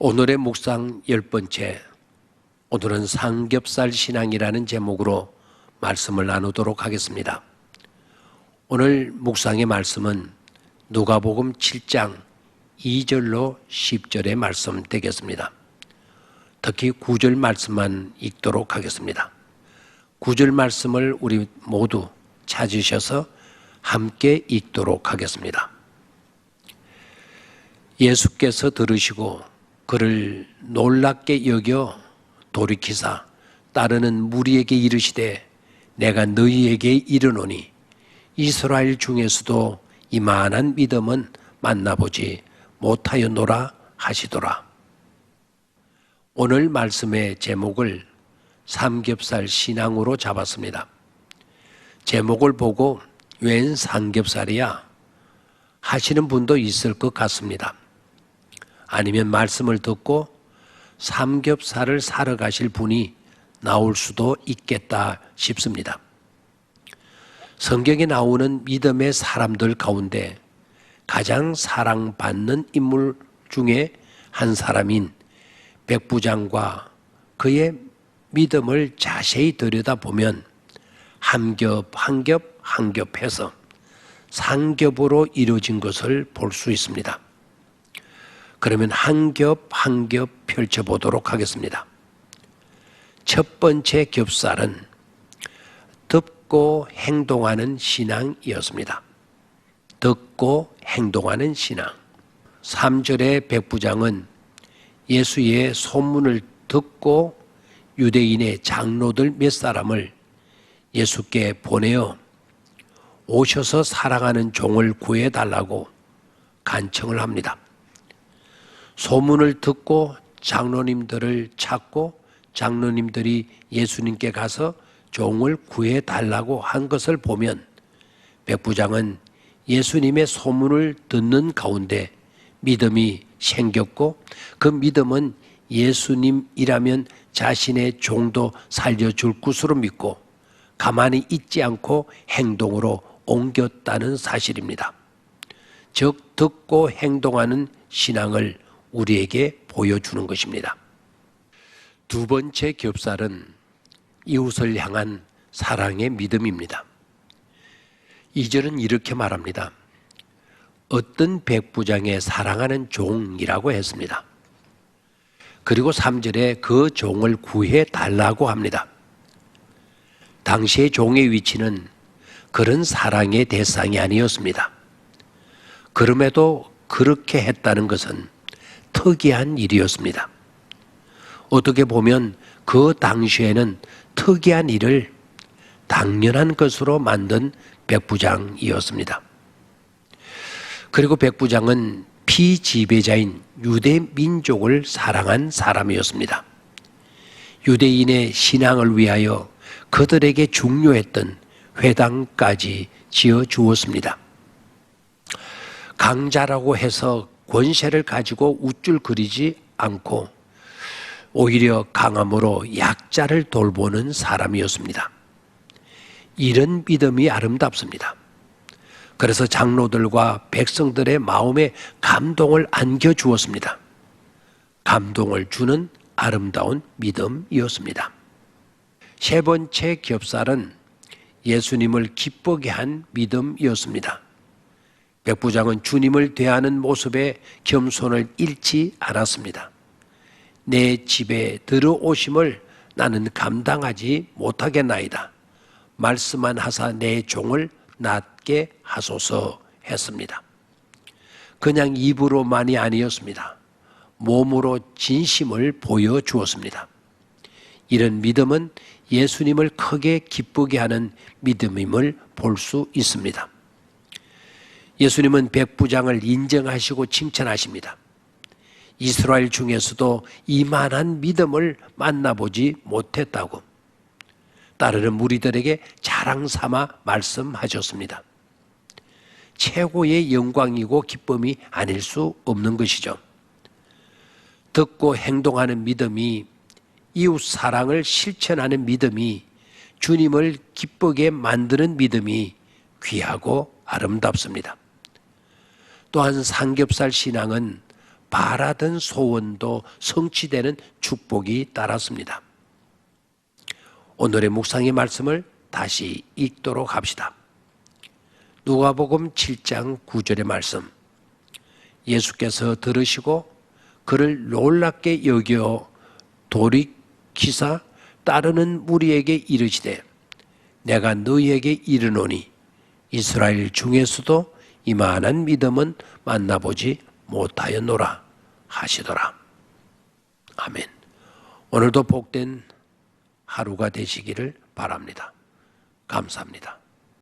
오늘의 묵상 열 번째, 오늘은 삼겹살 신앙이라는 제목으로 말씀을 나누도록 하겠습니다. 오늘 묵상의 말씀은 누가복음 7장 2절로 10절의 말씀 되겠습니다. 특히 9절 말씀만 읽도록 하겠습니다. 9절 말씀을 우리 모두 찾으셔서 함께 읽도록 하겠습니다. 예수께서 들으시고 그를 놀랍게 여겨 돌이키사 따르는 무리에게 이르시되 내가 너희에게 이르노니 이스라엘 중에서도 이만한 믿음은 만나보지 못하였노라 하시더라. 오늘 말씀의 제목을 삼겹살 신앙으로 잡았습니다. 제목을 보고 웬 삼겹살이야? 하시는 분도 있을 것 같습니다. 아니면 말씀을 듣고 삼겹살을 사러 가실 분이 나올 수도 있겠다 싶습니다. 성경에 나오는 믿음의 사람들 가운데 가장 사랑받는 인물 중에 한 사람인 백부장과 그의 믿음을 자세히 들여다보면 한겹 한겹 한 겹해서 상겹으로 이루어진 것을 볼 수 있습니다. 그러면 한 겹 한 겹 펼쳐보도록 하겠습니다. 첫 번째 겹살은 듣고 행동하는 신앙이었습니다. 듣고 행동하는 신앙. 3절의 백부장은 예수의 소문을 듣고 유대인의 장로들 몇 사람을 예수께 보내어 오셔서 사랑하는 종을 구해달라고 간청을 합니다. 소문을 듣고 장로님들을 찾고 장로님들이 예수님께 가서 종을 구해 달라고 한 것을 보면 백부장은 예수님의 소문을 듣는 가운데 믿음이 생겼고 그 믿음은 예수님이라면 자신의 종도 살려줄 것으로 믿고 가만히 있지 않고 행동으로 옮겼다는 사실입니다. 즉, 듣고 행동하는 신앙을 우리에게 보여주는 것입니다. 두 번째 겹살은 이웃을 향한 사랑의 믿음입니다. 이절은 이렇게 말합니다. 어떤 백부장의 사랑하는 종이라고 했습니다. 그리고 3절에 그 종을 구해 달라고 합니다. 당시의 종의 위치는 그런 사랑의 대상이 아니었습니다. 그럼에도 그렇게 했다는 것은 특이한 일이었습니다. 어떻게 보면 그 당시에는 특이한 일을 당연한 것으로 만든 백부장이었습니다. 그리고 백부장은 피지배자인 유대 민족을 사랑한 사람이었습니다. 유대인의 신앙을 위하여 그들에게 중요했던 회당까지 지어 주었습니다. 강자라고 해서 권세를 가지고 우쭐거리지 않고 오히려 강함으로 약자를 돌보는 사람이었습니다. 이런 믿음이 아름답습니다. 그래서 장로들과 백성들의 마음에 감동을 안겨 주었습니다. 감동을 주는 아름다운 믿음이었습니다. 세 번째 겹살은 예수님을 기쁘게 한 믿음이었습니다. 백부장은 주님을 대하는 모습에 겸손을 잃지 않았습니다. 내 집에 들어오심을 나는 감당하지 못하겠나이다. 말씀만 하사 내 종을 낫게 하소서 했습니다. 그냥 입으로만이 아니었습니다. 몸으로 진심을 보여주었습니다. 이런 믿음은 예수님을 크게 기쁘게 하는 믿음임을 볼 수 있습니다. 예수님은 백부장을 인정하시고 칭찬하십니다. 이스라엘 중에서도 이만한 믿음을 만나보지 못했다고 따르는 무리들에게 자랑 삼아 말씀하셨습니다. 최고의 영광이고 기쁨이 아닐 수 없는 것이죠. 듣고 행동하는 믿음이 이웃 사랑을 실천하는 믿음이 주님을 기쁘게 만드는 믿음이 귀하고 아름답습니다. 또한 삼겹살 신앙은 바라던 소원도 성취되는 축복이 따랐습니다. 오늘의 묵상의 말씀을 다시 읽도록 합시다. 누가복음 7장 9절의 말씀. 예수께서 들으시고 그를 놀랍게 여겨 돌이키사 따르는 무리에게 이르시되 내가 너희에게 이르노니 이스라엘 중에서도 이만한 믿음은 만나보지 못하였노라 하시더라. 아멘. 오늘도 복된 하루가 되시기를 바랍니다. 감사합니다.